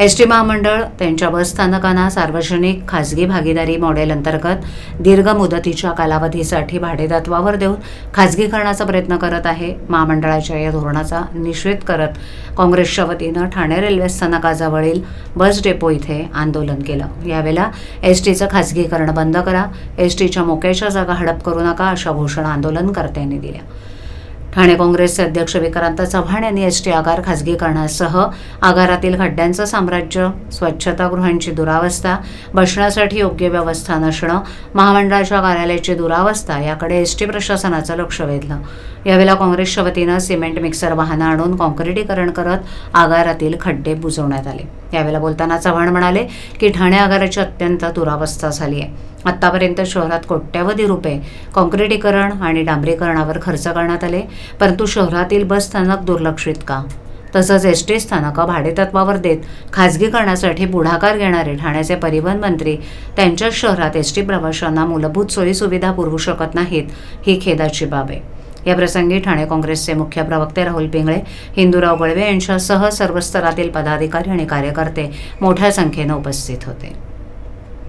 S T महामंडळ त्यांच्या बस स्थानकांना सार्वजनिक खाजगी भागीदारी मॉडेल अंतर्गत दीर्घ मुदतीच्या कालावधीसाठी भाडेतत्वावर देऊन खाजगीकरणाचा प्रयत्न करत आहे. महामंडळाच्या या धोरणाचा निषेध करत काँग्रेसच्या वतीनं ठाणे रेल्वे स्थानकाजवळील बस डेपो इथे आंदोलन केलं. यावेळेला एस टीचं खाजगीकरण बंद करा एस टीच्या मोक्याच्या जागा हडप करू नका अशा घोषणा आंदोलनकर्त्यांनी दिल्या. ठाणे काँग्रेसचे अध्यक्ष विक्रांत चव्हाण यांनी एस टी आगार खाजगीकरणासह आगारातील खड्ड्यांचं साम्राज्य स्वच्छतागृहांची दुरावस्था बसण्यासाठी योग्य व्यवस्था नसणं महामंडळाच्या कार्यालयाची दुरावस्था याकडे एस टी प्रशासनाचं लक्ष वेधलं. यावेळेला काँग्रेसच्या वतीनं सिमेंट मिक्सर वाहनं आणून काँक्रिटीकरण करत आगारातील खड्डे बुजवण्यात आले. यावेळेला बोलताना चव्हाण म्हणाले की ठाणे आगाराची अत्यंत दुरावस्था झाली आहे. आत्तापर्यंत शहरात कोट्यवधी रुपये काँक्रिटीकरण आणि डांबरीकरणावर खर्च करण्यात आले परंतु शहरातील बस स्थानक दुर्लक्षित का? तसंच एस टी स्थानकं भाडेतत्वावर देत खाजगीकरणासाठी पुढाकार घेणारे ठाण्याचे परिवहन मंत्री त्यांच्याच शहरात एस टी प्रवाशांना मूलभूत सोयीसुविधा पुरवू शकत नाहीत ही खेदाची बाब आहे. याप्रसंगी ठाणे काँग्रेसचे मुख्य प्रवक्ते राहुल पिंगळे हिंदूराव गळवे यांच्यासह सर्व स्तरातील पदाधिकारी आणि कार्यकर्ते मोठ्या संख्येनं उपस्थित होते.